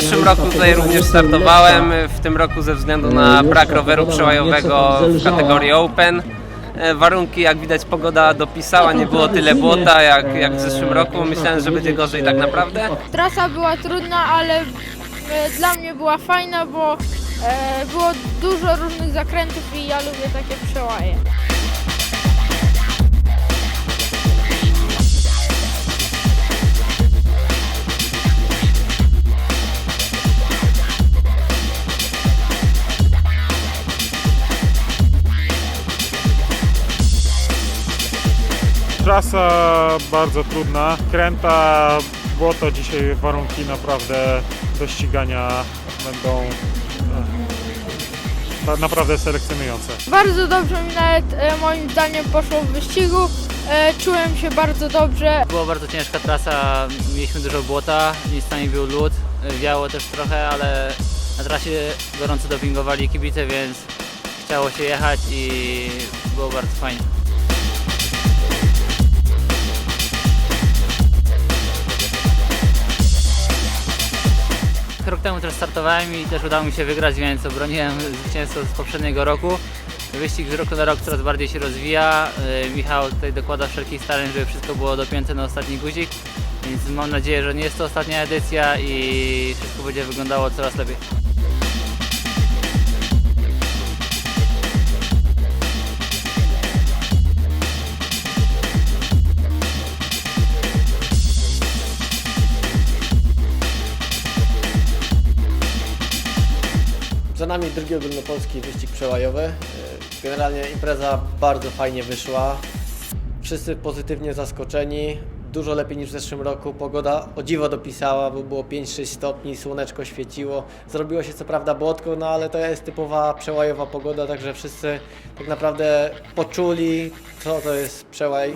zeszłym roku tutaj również startowałem, w tym roku ze względu na brak roweru przełajowego w kategorii Open. E, Warunki, jak widać, pogoda dopisała, nie było tyle błota jak, jak w zeszłym roku. Myślałem, że będzie gorzej tak naprawdę. Trasa była trudna, ale e, dla mnie była fajna, bo e, było dużo różnych zakrętów i ja lubię takie przełaje. Trasa bardzo trudna, kręta, błoto dzisiaj warunki naprawdę do ścigania będą e, na- naprawdę selekcjonujące. Bardzo dobrze mi nawet e, moim zdaniem poszło w wyścigu. E, czułem się bardzo dobrze. Była bardzo ciężka trasa, mieliśmy dużo błota, miejscami był lód, wiało też trochę, ale na trasie gorąco dopingowali kibice, więc chciało się jechać i było bardzo fajnie. Temu też startowałem i też udało mi się wygrać, więc obroniłem zwycięstwo z poprzedniego roku. Wyścig z roku na rok coraz bardziej się rozwija. Yy, Michał tutaj dokłada wszelkich starań, żeby wszystko było dopięte na ostatni guzik. Więc mam nadzieję, że nie jest to ostatnia edycja i wszystko będzie wyglądało coraz lepiej. Za nami drugi ogólnopolski wyścig przełajowy. Generalnie impreza bardzo fajnie wyszła. Wszyscy pozytywnie zaskoczeni. Dużo lepiej niż w zeszłym roku. Pogoda o dziwo dopisała, bo było 5-6 stopni, słoneczko świeciło. Zrobiło się co prawda błotko, no ale to jest typowa przełajowa pogoda, także wszyscy tak naprawdę poczuli, co to jest przełaj.